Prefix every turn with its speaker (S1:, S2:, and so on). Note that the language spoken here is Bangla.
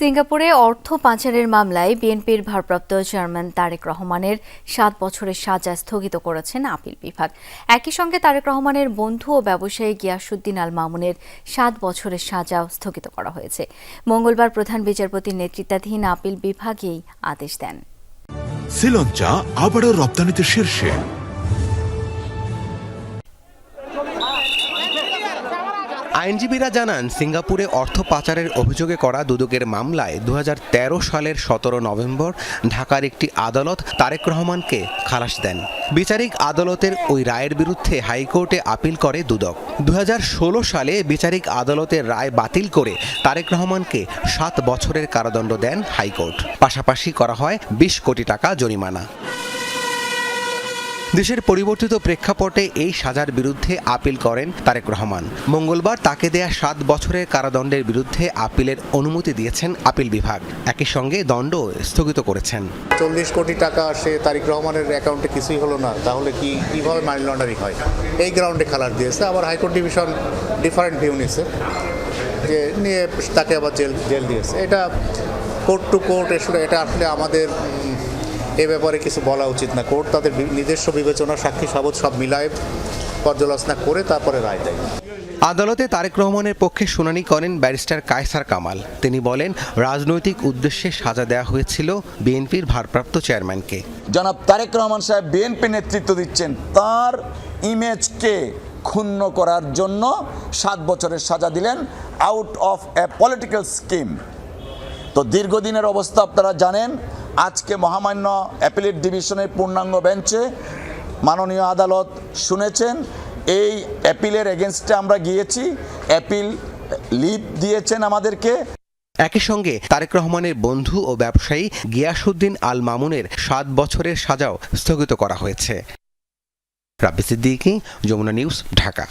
S1: সিঙ্গাপুরে অর্থ পাচারের মামলায় বিএনপির ভারপ্রাপ্ত চেয়ারম্যান তারেক রহমানের সাত বছরের সাজা স্থগিত করেছেন আপিল বিভাগ। একই সঙ্গে তারেক রহমানের বন্ধু ও ব্যবসায়ী গিয়াসুদ্দিন আল মামুনের সাত বছরের সাজাও স্থগিত করা হয়েছে। মঙ্গলবার প্রধান বিচারপতির নেতৃত্বাধীন আপিল বিভাগ এই আদেশ দেন।
S2: শ্রীলঞ্চা আবারও রপ্তানিতে শীর্ষে।
S3: আইনজীবীরা জানান, সিঙ্গাপুরে অর্থ পাচারের অভিযোগে করা দুদকের মামলায় দু হাজার তেরো সালের সতেরো নভেম্বর ঢাকার একটি আদালত তারেক রহমানকে খালাস দেন। বিচারিক আদালতের ওই রায়ের বিরুদ্ধে হাইকোর্টে আপিল করে দুদক। দু হাজার ষোলো সালে বিচারিক আদালতের রায় বাতিল করে তারেক রহমানকে সাত বছরের কারাদণ্ড দেন হাইকোর্ট। পাশাপাশি করা হয় বিশ কোটি টাকা জরিমানা। দেশের পরিবর্তিত প্রেক্ষাপটে এই সাজার বিরুদ্ধে আপিল করেন তারেক রহমান। মঙ্গলবার তাকে দেয়া সাত বছরের কারাদণ্ডের বিরুদ্ধে আপিলের অনুমতি দিয়েছেন আপিল বিভাগ। একই সঙ্গে দণ্ড স্থগিত করেছেন।
S4: চল্লিশ কোটি টাকা সে তারিক রহমানের অ্যাকাউন্টে কিছুই হলো না, তাহলে কি কীভাবে মানি লন্ডারিং হয়? এই গ্রাউন্ডে খালাস দিয়েছে, আবার হাইকোর্ট ডিভিশন ডিফারেন্ট ভিউ নিয়েছে যে নিয়ে তাকে আবার জেল জেল দিয়েছে। এটা কোর্ট টু কোর্ট এটা আসলে আমাদের এ ব্যাপারে কিছু বলা উচিত না। কোর্ট তাদের নিজস্ব বিবেচনা সাক্ষী সাবত সব মিলায় পর্যালোচনা করে তারপরে রায় দেয়।
S3: আদালতে তারেক রহমানের পক্ষে শুনানি করেন ব্যারিস্টার কায়সার কামাল। তিনি বলেন রাজনৈতিক উদ্দেশ্যে সাজা দেওয়া হয়েছিল বিএনপির ভারপ্রাপ্ত চেয়ারম্যানকে।
S5: জনাব তারেক রহমান সাহেব বিএনপি নেতৃত্ব দিচ্ছেন। তার ইমেজকে ক্ষুণ্ণ করার জন্য সাত বছরের সাজা দিলেন out of a political scheme তো দীর্ঘদিনের অবস্থা আপনারা জানেন আজকে মহামান্য অ্যাপিলেট ডিভিশনের পূর্ণাঙ্গ বেঞ্চে মাননীয় আদালত শুনেছেন, এই অ্যাপিলের এগেনস্টে আমরা গিয়েছি, অ্যাপিল লিভ দিয়েছেন আমাদেরকে।
S3: একই সঙ্গে তারেক রহমানের বন্ধু ও ব্যবসায়ী গিয়াসুদ্দিন আল মামুনের সাত বছরের সাজাও স্থগিত করা হয়েছে। রাব্বি সিদ্দিকী, যমুনা নিউজ, ঢাকা।